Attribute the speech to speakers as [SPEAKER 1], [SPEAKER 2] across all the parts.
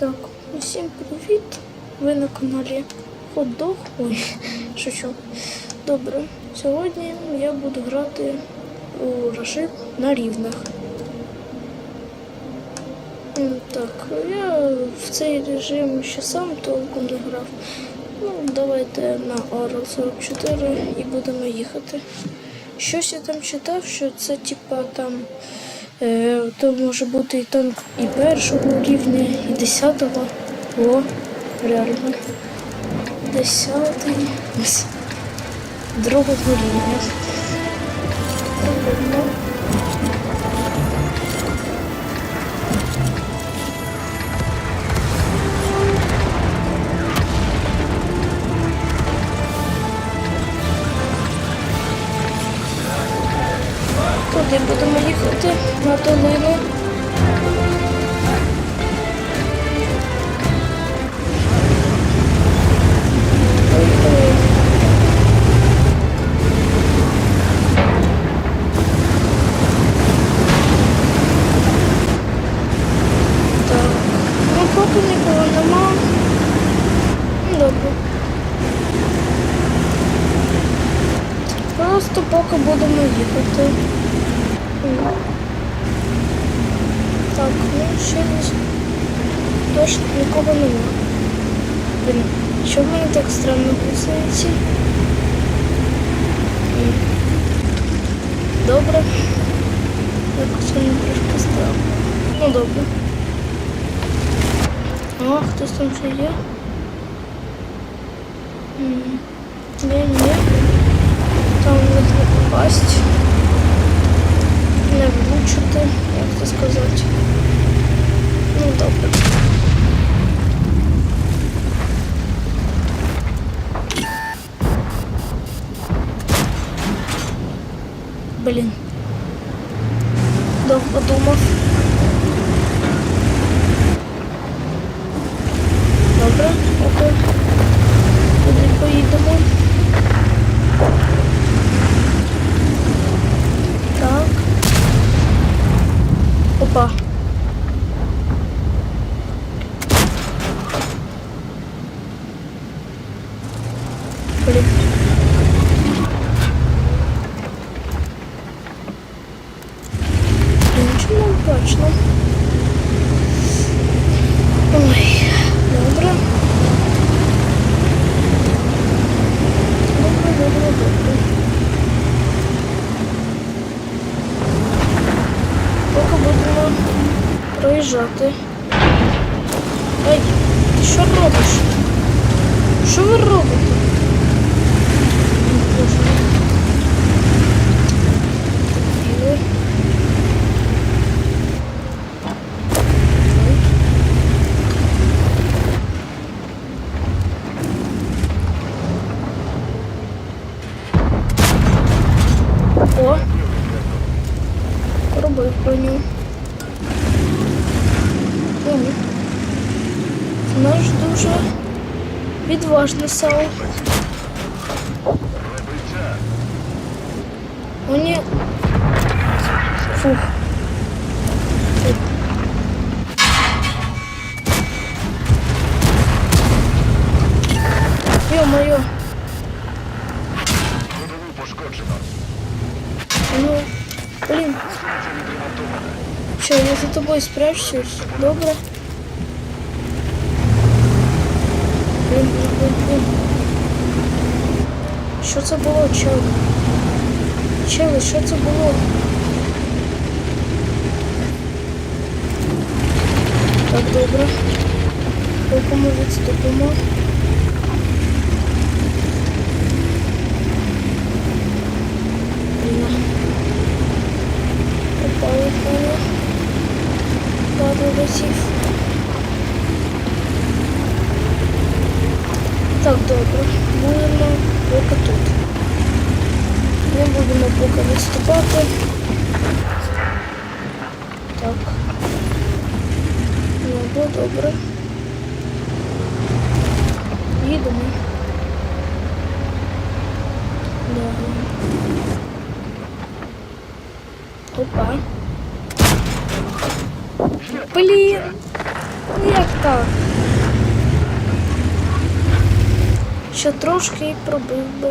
[SPEAKER 1] Так, усім привіт! Ви на каналі Hot Ой, шучу. Добре, сьогодні я буду грати у Рашид на рівнах. Так, я в цей режим ще сам толком не грав. Ну, давайте на Орел 44 і будемо їхати. Щось я там читав, що це типа там. Е, то може бути і танк і першого рівня, і десятого. О, реально. Десятий. Другого рівня. Туди будемо їхати на долину. Ну. Ну. Просто поки будемо їхати. М. Так, ну ще не нікого нема. Блін, що в так странно писається? Добре. Якось воно трошки странно. Ну добре. О, хтось там ще є? Ні, ні. Там в не попасть. Не влучити, як це сказати. Ну, добре. Блін. Долго подумал. Добро, окей. Куди поїдемо? Так. Опа. Блин. Нічого не бачно. Ой, добре. Добре, добре, добре. Поки будемо проїжджати. Ей, ти що робиш? Що ви робите? Ой. Наш дуже відважний сау. О, ні. Фух. Ё-моё.
[SPEAKER 2] Ходову пошкоджено.
[SPEAKER 1] Ну, блін. Що, я за тобою спрячусь? Добре. Блін, блін, блін, блін. Що це було, чел? Чели, що це було? Так, добре. Ми відступимо. Блін. Упали, Ладно, летів. Так, добре. Будемо поки тут. Не будемо поки відступати. Так. Ну, добре. Їдемо. Да. Опа. Блін. Як так? Ще трошки і пробив би.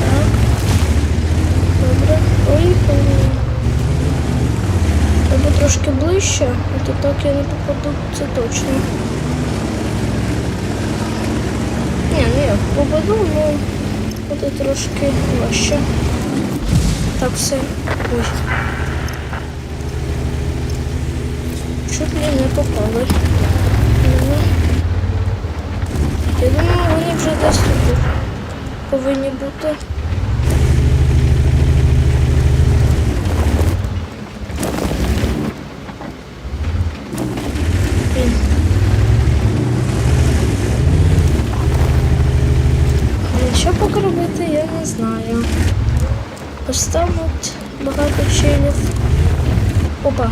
[SPEAKER 1] Так. Добре. Поїхали. Треба трошки ближче, а то так я не попаду, це точно. Ні, ну як попаду, ну буде трошки важче. Так все. Ой. Чуть ли не попали. Я думаю, вони вже десь тут повинні бути. Що поки робити, я не знаю. От багато челів. Опа.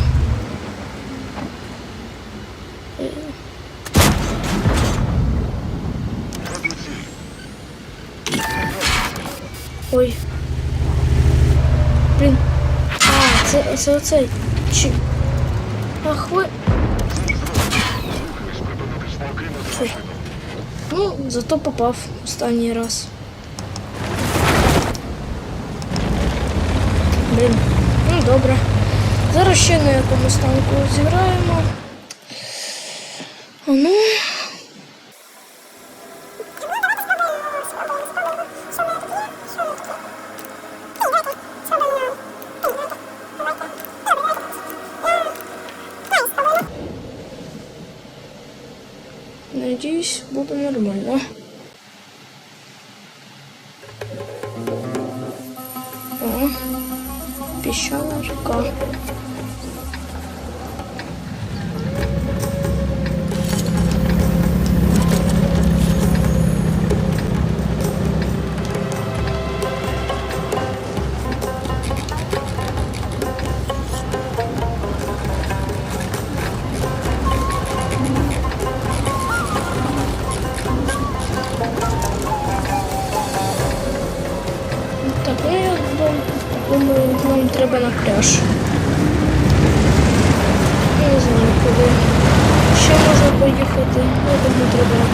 [SPEAKER 1] Ой. Блін. А, це, це оцей. Чи... Ах ви. Ну, зато попав останній раз. Блін. Ну, добре. Зараз ще на якомусь танку зіграємо. А ну. Я думаю,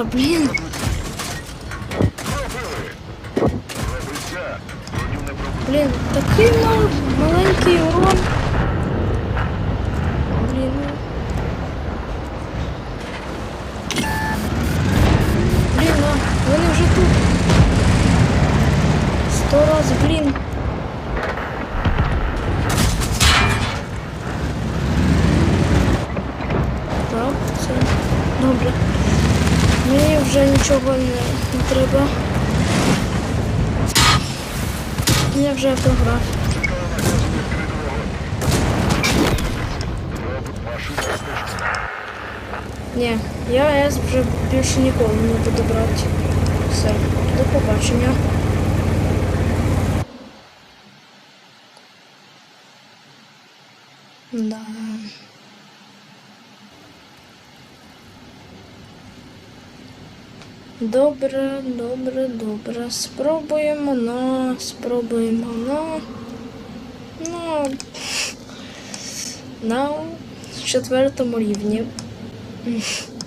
[SPEAKER 1] Та блін. Блін, такий Мені вже нічого не, не треба. Я вже
[SPEAKER 2] автограф.
[SPEAKER 1] Ні, я С вже більше нікого не буду брати. Все, до побачення. Да. Добре, добре, добре. Спробуємо на. Спробуємо на. На. На четвертому рівні.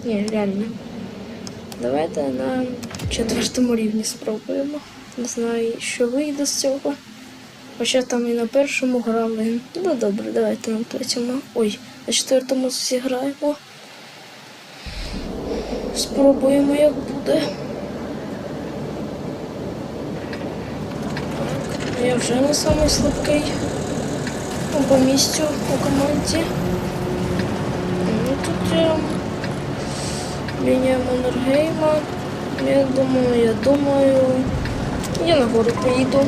[SPEAKER 1] Ні, реально. Давайте на четвертому рівні спробуємо. Не знаю, що вийде з цього. Хоча там і на першому грали. Ну добре, давайте на третьому. Ой, на четвертому зіграємо. Спробуємо, як буде. Я вже не самий слабкий по місцю у команді. Ну тут я лінія Маннергейма. Я думаю, я думаю. Я на гору поїду.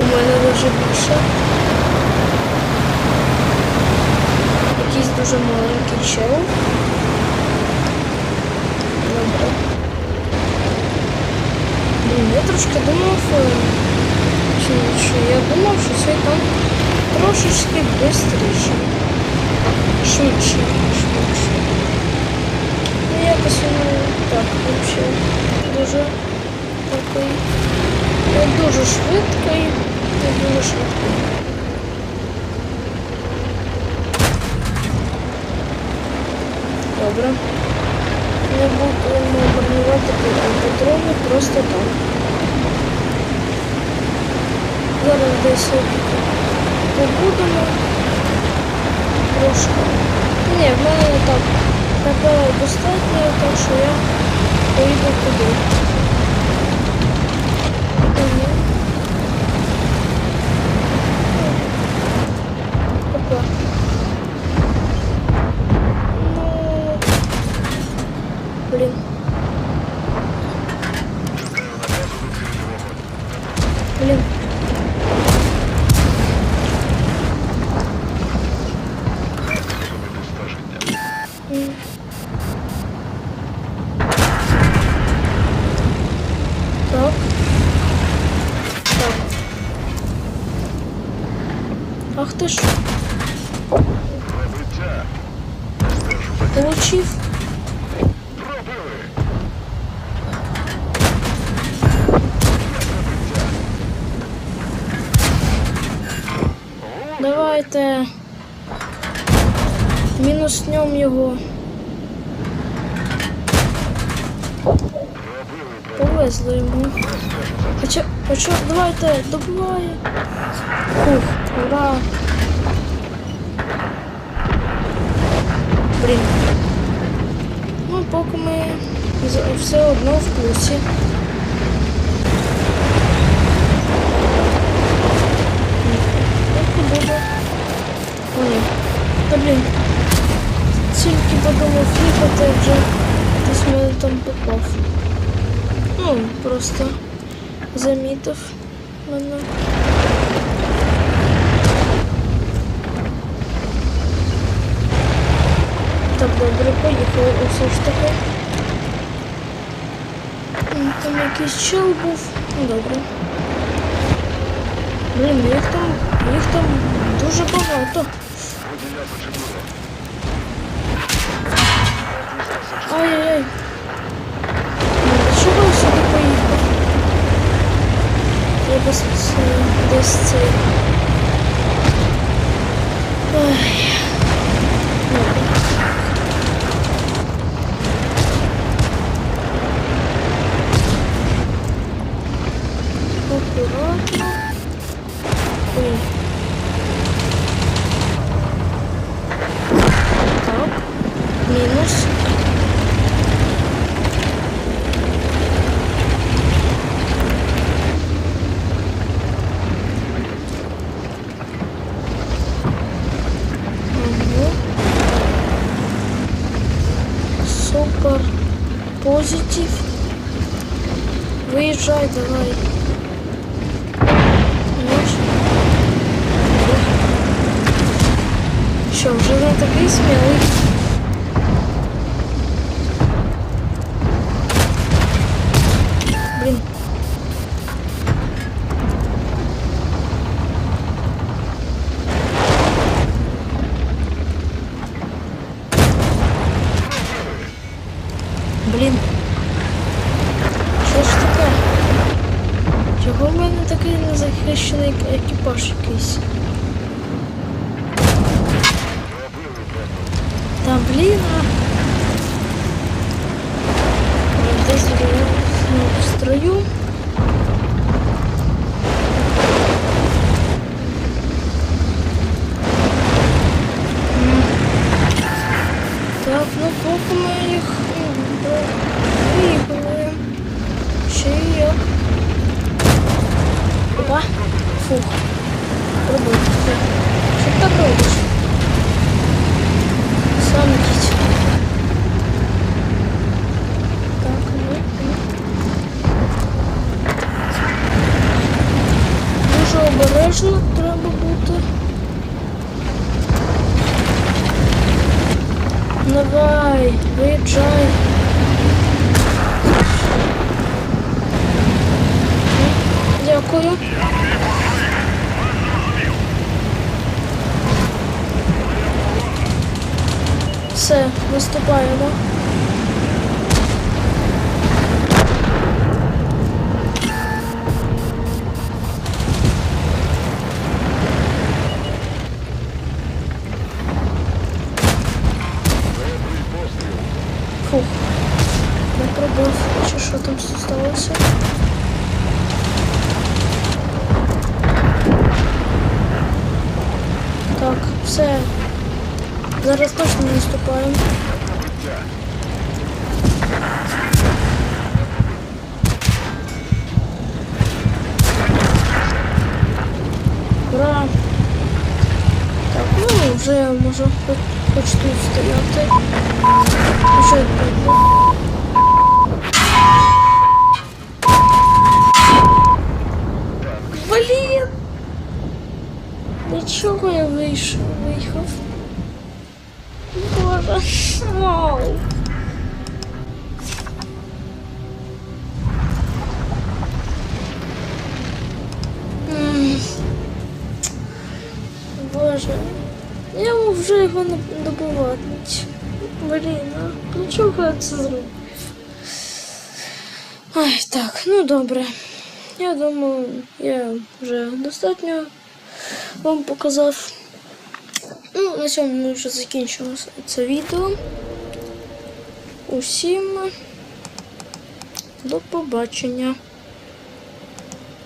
[SPEAKER 1] У мене вже більше. Якийсь дуже маленький чел. Добре. Блін, я трошки думав, е, чи, що я думав, що цей танк трошечки швидше. Швидше, швидше. Ну, якось він так взагалі дуже такий. Не дуже швидкий, дуже швидкий. Добре. Не будемо бронювати патрони просто так. Зараз десь побудемо трошки. Ні, в мене не так. Напевно, достатньо, так що я поїду туди. Блін. Давайте. Мінуснем його. Повезло йому. Хоча, хоча, давайте, добиває. Ух, ура. Блін. Ну, поки ми все одно в плюсі. буде. О, ні. Та блін. Тільки подумав їхати вже десь мене там попав. Ну, просто замітив мене. Так, добре, поїхали усе ж таки. М, Там якийсь чел був. Ну, добре. Блін, їх там, їх там дуже багато.
[SPEAKER 2] Водія зачепили.
[SPEAKER 1] Ай-яй-яй. Ну, до чого я сюди поїхав? Я десь, це- десь цей. Ай. Добре. Аккуратно. Ой. Так. Мінус. Позитив. Виїжджай, давай. Що, вже не такий смілий? Poxa, que é isso. Дякую. Все, виступаємо. Зараз точно наступаємо.
[SPEAKER 2] Пробиття.
[SPEAKER 1] Ура! Так, ну вже я можу хоч, хоч тут стояти. Вже добре. Блін! Нічого я вийшов. Боже. Я вже його не добувати. Блін, а ну чого я це зробив? Ай, так, ну добре. Я думаю, я вже достатньо вам показав. На цьому ми вже закінчимо це відео. Усім до побачення.